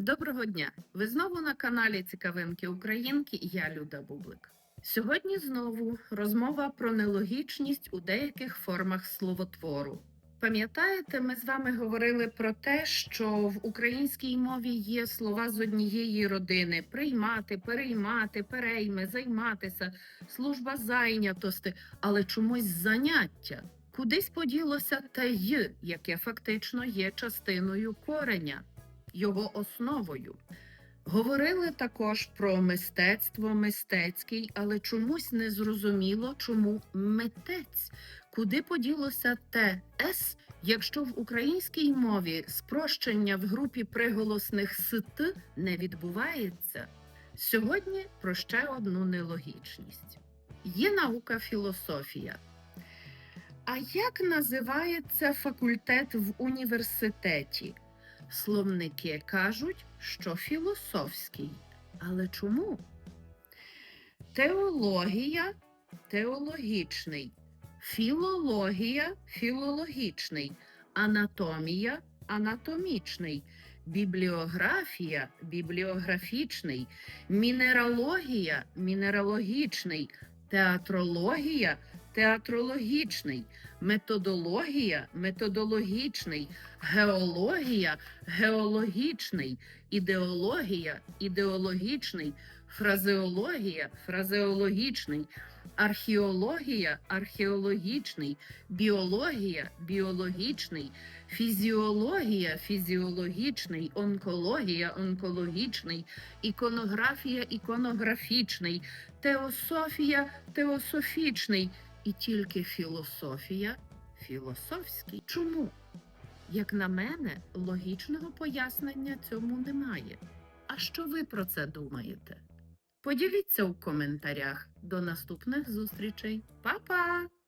Доброго дня! Ви знову на каналі Цікавинки Українки. і Я Люда Бублик. Сьогодні знову розмова про нелогічність у деяких формах словотвору. Пам'ятаєте, ми з вами говорили про те, що в українській мові є слова з однієї родини: приймати, переймати, перейме, займатися, служба зайнятости, але чомусь заняття. Кудись поділося те й, яке фактично є частиною кореня його основою. Говорили також про мистецтво, мистецький, але чомусь не зрозуміло, чому митець. Куди поділося те «с», якщо в українській мові спрощення в групі приголосних «ст» не відбувається? Сьогодні про ще одну нелогічність. Є наука філософія. А як називається факультет в університеті? Словники кажуть, що філософський. Але чому? Теологія теологічний, філологія філологічний, анатомія анатомічний, бібліографія бібліографічний, мінералогія мінералогічний, театрологія театрологічний, методологія методологічний, геологія геологічний, ідеологія ідеологічний, фразеологія фразеологічний, археологія археологічний, біологія біологічний, фізіологія фізіологічний, онкологія онкологічний, іконографія іконографічний, теософія теософічний і тільки філософія філософський. Чому? Як на мене, логічного пояснення цьому немає. А що ви про це думаєте? Поділіться у коментарях. До наступних зустрічей. Па-па!